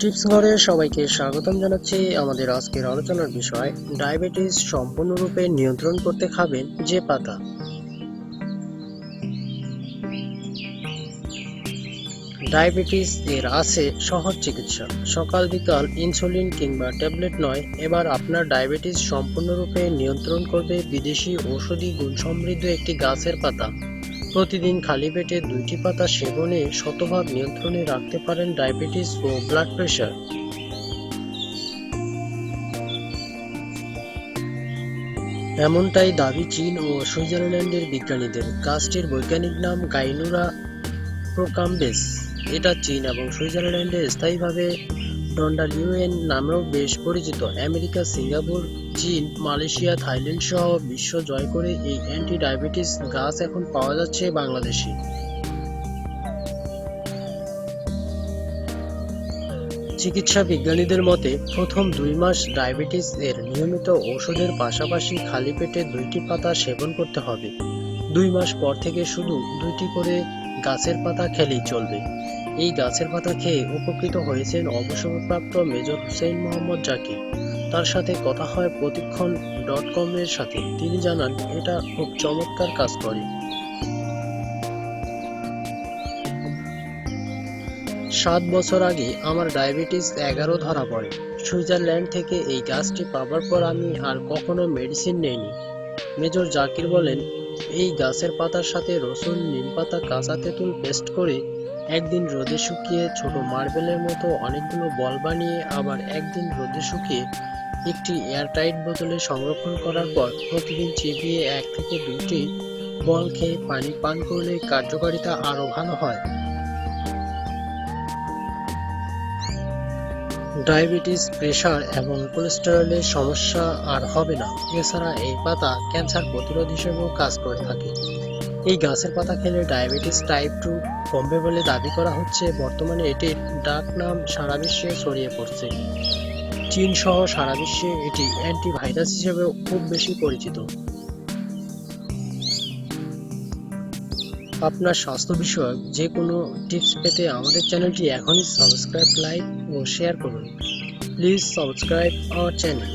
Tips ঘরে সবাইকে স্বাগতম জানাচ্ছি। আমাদের আজকের আলোচনার বিষয়, ডায়াবেটিস সম্পূর্ণরূপে নিয়ন্ত্রণ করতে খাবেন যে পাতা। ডায়াবেটিস এর আছে সহজ চিকিৎসা। সকাল বিকাল ইনসুলিন কিংবা ট্যাবলেট নয়, এবার আপনার ডায়াবেটিস সম্পূর্ণরূপে নিয়ন্ত্রণ করবে বিদেশি ঔষধি গুণ সমৃদ্ধ একটি গাছের পাতা। প্রতিদিন খালি পেটে দুইটি পাতা সেবনে শতভাগ নিয়ন্ত্রণে রাখতে পারেন ডায়াবেটিস ও ব্লাড প্রেশার। এমনটাই দাবি চীন ও সুইজারল্যান্ডের বিজ্ঞানীদের। গাছটির বৈজ্ঞানিক নাম গাইনুরা প্রোকাম্বেস। এটা চীন এবং সুইজারল্যান্ডে স্থায়ীভাবে ডন্ডালিউএন নামেও বেশ পরিচিত। আমেরিকা, সিঙ্গাপুর, চীন, মালয়েশিয়া, থাইল্যান্ড সহ বিশ্ব জয় করে এই অ্যান্টি ডায়াবেটিস গাছ এখন পাওয়া যাচ্ছে বাংলাদেশে। চিকিৎসা বিজ্ঞানীদের মতে, প্রথম দুই মাস ডায়াবেটিস এর নিয়মিত ঔষধের পাশাপাশি খালি পেটে দুইটি পাতা সেবন করতে হবে। দুই মাস পর থেকে শুধু দুইটি করে গাছের পাতা খেলেই চলবে। এই গাছের পাতা খেয়ে উপকৃত হয়েছেন অবসরপ্রাপ্ত মেজর হুসেইন মোহাম্মদ জাকির। তার সাথে কথা হয় প্রতিক্ষণ ডট কম এর সাথে। তিনি জানান, এটা খুব চমৎকার কাজ করে। সাত বছর আগে আমার ডায়াবেটিস এগারো ধরা পড়ে। সুইজারল্যান্ড থেকে এই গাছটি পাবার পর আমি আর কখনো মেডিসিন নেইনি। মেজর জাকির বলেন, এই গাছের পাতার সাথে রসুন, নিম পাতা, কাঁচা তেঁতুল পেস্ট করে একদিন রোদে শুকিয়ে ছোট মার্বেলের মতো অনেকগুলো বল বানিয়ে আবার একদিন রোদে শুকিয়ে একটি এয়ারটাইট বোতলে সংরক্ষণ করার পর প্রতিদিন চিবিয়ে এক থেকে দুটি বল খেয়ে পানি পান করলে কার্যকারিতা আরও ভালো হয়। ডায়াবেটিস, প্রেশার এবং কোলেস্টেরলের সমস্যা আর হবে না। এছাড়া এই পাতা ক্যান্সার প্রতিরোধ হিসেবেও কাজ করে থাকে। এই গাছের পাতা খেলে ডায়াবেটিস টাইপ টু কমবে বলে দাবি করা হচ্ছে। বর্তমানে এটির ডাক নাম সারা বিশ্বে ছড়িয়ে পড়ছে। চীন সহ সারা বিশ্বে এটি অ্যান্টিভাইরাস হিসেবেও খুব বেশি পরিচিত। আপনার স্বাস্থ্য বিষয়ক যে কোনো টিপস পেতে আমাদের চ্যানেলটি এখনই সাবস্ক্রাইব লাইক ও শেয়ার করুন। Please subscribe our channel